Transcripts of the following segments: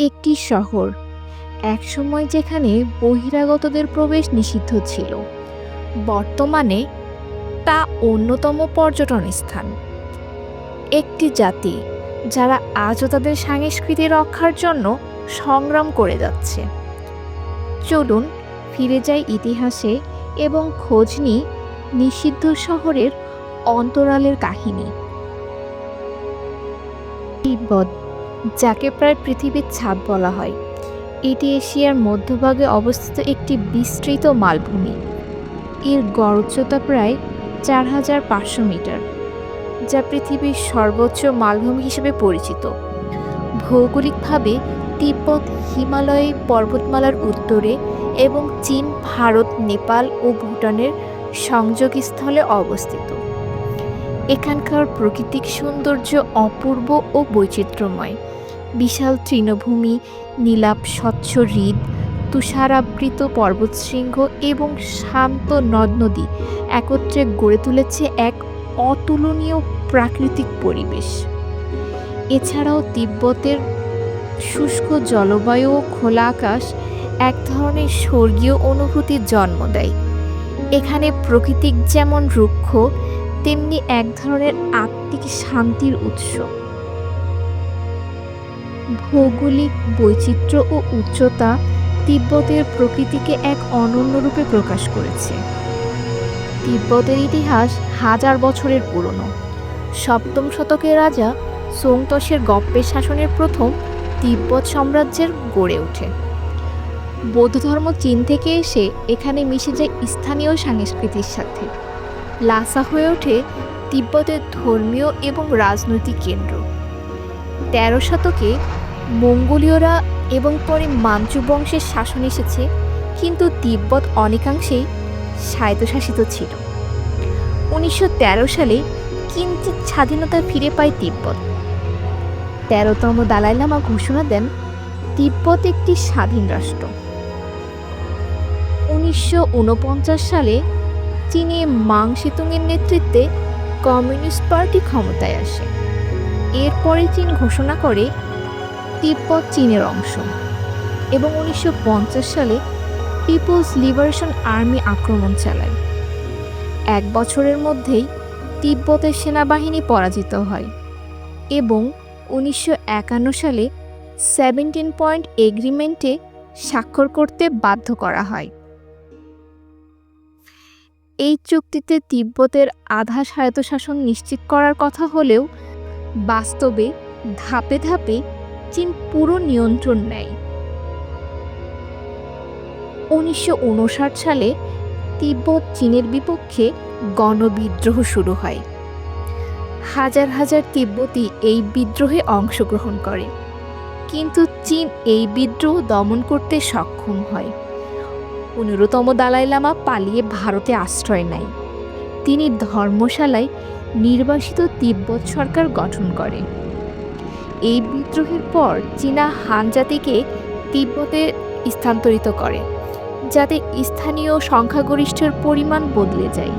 একটি শহর, একসময় যেখানে বহিরাগতদের প্রবেশ নিষিদ্ধ ছিল। বর্তমানে তা অন্যতম পর্যটন স্থান। একটি জাতি যারা আজও তাদের সংস্কৃতি রক্ষার জন্য সংগ্রাম করে যাচ্ছে। চলুন ফিরে যাই ইতিহাসে এবং খোঁজ নিই নিষিদ্ধ শহরের অন্তরালের কাহিনী। তিব্বত যাকে প্রায় পৃথিবীর ছাদ বলা হয়। এটি এশিয়ার মধ্যভাগে অবস্থিত একটি বিস্তৃত মালভূমি। এর গড় উচ্চতা প্রায় চার হাজার পাঁচশো মিটার, যা পৃথিবীর সর্বোচ্চ মালভূমি হিসেবে পরিচিত। ভৌগোলিকভাবে তিব্বত, হিমালয় পর্বতমালার উত্তরে এবং চীন, ভারত, নেপাল ও ভুটানের সংযোগস্থলে অবস্থিত। এখানকার প্রাকৃতিক সৌন্দর্য অপূর্ব ও বৈচিত্র্যময়। বিশাল তৃণভূমি নীলাপ স্বচ্ছ হ্রদ, তুষারাবৃত পর্বতশৃঙ্গ এবং শান্ত নদ নদী একত্রে গড়ে তুলেছে এক অতুলনীয় প্রাকৃতিক পরিবেশ। এছাড়াও তিব্বতের শুষ্ক জলবায়ু ও খোলা আকাশ এক ধরনের স্বর্গীয় অনুভূতির জন্ম দেয়। এখানে প্রকৃতিক যেমন রুক্ষ তেমনি এক ধরনের আত্মিক শান্তির উৎস। ভৌগোলিক বৈচিত্র্য ও উচ্চতা তিব্বতের প্রকৃতিকে এক অনন্য রূপে প্রকাশ করেছে। তিব্বতের ইতিহাস হাজার বছরের পুরনো। সপ্তম শতকের রাজা সোংতসের গপ্পের শাসনের প্রথম তিব্বত সাম্রাজ্যের গড়ে ওঠে। বৌদ্ধ ধর্ম চীন থেকে এসে এখানে মিশে যায় স্থানীয় সংস্কৃতির সাথে। লাসা হয়ে ওঠে তিব্বতের ধর্মীয় এবং রাজনৈতিক কেন্দ্র। তেরো শতকে মঙ্গোলীয়রা এবং পরে মাঞ্চু বংশের শাসন এসেছে, কিন্তু তিব্বত অনেকাংশেই স্বায়ত্তশাসিত ছিল। উনিশশো তেরো সালে কিঞ্চিত স্বাধীনতা ফিরে পায় তিব্বত। তেরোতম দালাই লামা ঘোষণা দেন, তিব্বত একটি স্বাধীন রাষ্ট্র। উনিশশো উনপঞ্চাশ সালে চীনে মাং সেতুংয়ের নেতৃত্বে কমিউনিস্ট পার্টি ক্ষমতায় আসে। এরপরে চীন ঘোষণা করে তিব্বত চীনের অংশ এবং উনিশশো পঞ্চাশ সালে পিপলস লিবারেশন আর্মি আক্রমণ চালায়। এক বছরের মধ্যেই তিব্বতের সেনাবাহিনী পরাজিত হয় এবং উনিশশো একান্ন সালে সেভেন্টিন পয়েন্ট এগ্রিমেন্টে স্বাক্ষর করতে বাধ্য করা হয়। এই চুক্তিতে তিব্বতের আধা স্বায়ত্তশাসন নিশ্চিত করার কথা হলেও বাস্তবে ধাপে ধাপে চীন পুরো নিয়ন্ত্রণ নেয়। উনিশশো উনষাট সালে তিব্বত চীনের বিপক্ষে গণবিদ্রোহ শুরু হয়। হাজার হাজার তিব্বতী এই বিদ্রোহে অংশগ্রহণ করে। কিন্তু চীন এই বিদ্রোহ দমন করতে সক্ষম হয়। পনেরোতম দালাই লামা পালিয়ে ভারতে আশ্রয় নেয়। তিনি ধর্মশালায় নির্বাসিত তিব্বত সরকার গঠন করে এই বিদ্রোহের পর চীনা হান জাতিকে তিব্বতে স্থানান্তরিত করে, যাতে স্থানীয় সংখ্যাগরিষ্ঠের পরিমাণ বদলে যায়।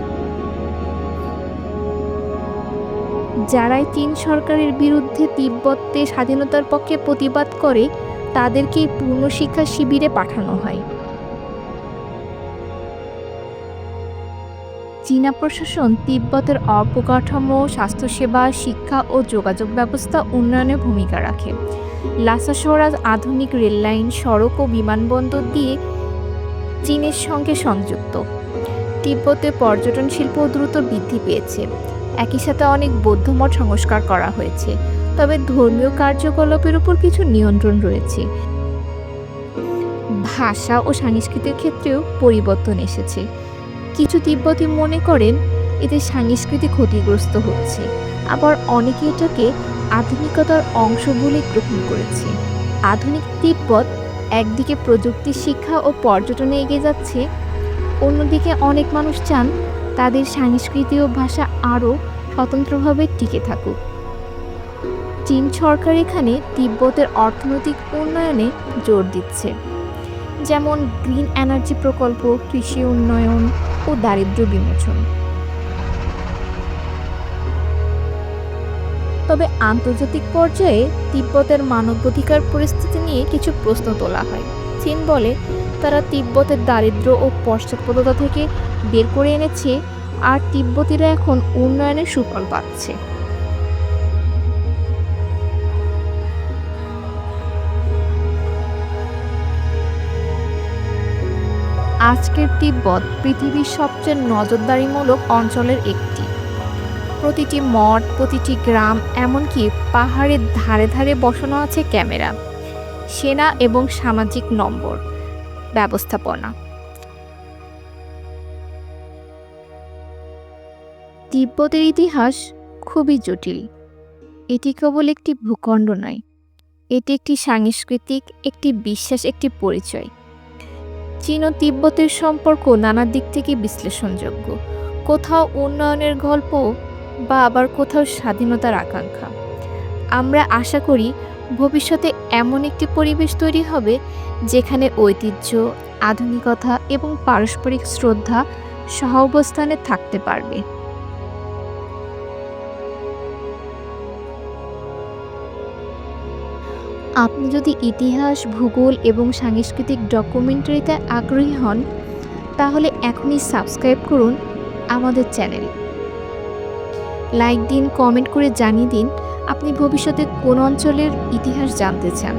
যারাই চীন সরকারের বিরুদ্ধে তিব্বতে স্বাধীনতার পক্ষে প্রতিবাদ করে, তাদেরকে পূর্ণ শিক্ষা শিবিরে পাঠানো হয়। চীনা প্রশাসন তিব্বতের অবকাঠামো, স্বাস্থ্যসেবা, শিক্ষা ও যোগাযোগ ব্যবস্থা উন্নয়নে ভূমিকা রাখে। লাসা শহরাজ আধুনিক রেললাইন, সড়ক ও বিমানবন্দর দিয়ে চীনের সঙ্গে সংযুক্ত। তিব্বতে পর্যটন শিল্প দ্রুত বৃদ্ধি পেয়েছে। একই সাথে অনেক বৌদ্ধমঠ সংস্কার করা হয়েছে, তবে ধর্মীয় কার্যকলাপের উপর কিছু নিয়ন্ত্রণ রয়েছে। ভাষা ও সংস্কৃতির ক্ষেত্রেও পরিবর্তন এসেছে। কিছু তিব্বতী মনে করেন, এতে সংস্কৃতি ক্ষতিগ্রস্ত হচ্ছে। আবার অনেকে এটাকে আধুনিকতার অংশ বলে গ্রহণ করেছে। আধুনিক তিব্বত একদিকে প্রযুক্তি শিক্ষা ও পর্যটনে এগিয়ে যাচ্ছে, অন্যদিকে অনেক মানুষ চান তাদের সংস্কৃতি ও ভাষা আরও স্বতন্ত্রভাবে টিকে থাকুক। চীন সরকার এখানে তিব্বতের অর্থনৈতিক উন্নয়নে জোর দিচ্ছে। যেমন গ্রিন এনার্জি প্রকল্প, কৃষি উন্নয়ন ও দারিদ্র বিমোচন। তবে আন্তর্জাতিক পর্যায়ে তিব্বতের মানবাধিকার পরিস্থিতি নিয়ে কিছু প্রশ্ন তোলা হয়। চীন বলে, তারা তিব্বতের দারিদ্র ও পশ্চাৎপদতা থেকে বের করে এনেছে, আর তিব্বতীরা এখন উন্নয়নের সুফল পাচ্ছে। আজকের তিব্বত পৃথিবীর সবচেয়ে নজরদারিমূলক অঞ্চলের একটি। প্রতিটি মঠ, প্রতিটি গ্রাম, এমনকি পাহাড়ের ধারে ধারে বসানো আছে ক্যামেরা, সেনা এবং সামাজিক নম্বর, ব্যবস্থাপনা। তিব্বতের ইতিহাস খুবই জটিল। এটি কেবল একটি ভূখণ্ড নয়, এটি একটি সাংস্কৃতিক, একটি বিশ্বাস, একটি পরিচয়। চীন ও তিব্বতের সম্পর্ক নানা দিক থেকে বিশ্লেষণযোগ্য। কোথাও উন্নয়নের গল্প বা আবার কোথাও স্বাধীনতার আকাঙ্ক্ষা। আমরা আশা করি ভবিষ্যতে এমন একটি পরিবেশ তৈরি হবে যেখানে ঐতিহ্য, আধুনিকতা এবং পারস্পরিক শ্রদ্ধা সহাবস্থানে থাকতে পারবে। আপনি যদি ইতিহাস, ভূগোল এবং সাংস্কৃতিক ডকুমেন্টারিতে আগ্রহী হন, তাহলে এখনই সাবস্ক্রাইব করুন আমাদের চ্যানেল লাইক দিন কমেন্ট করে জানিয়ে দিন, আপনি ভবিষ্যতে কোন অঞ্চলের ইতিহাস জানতে চান।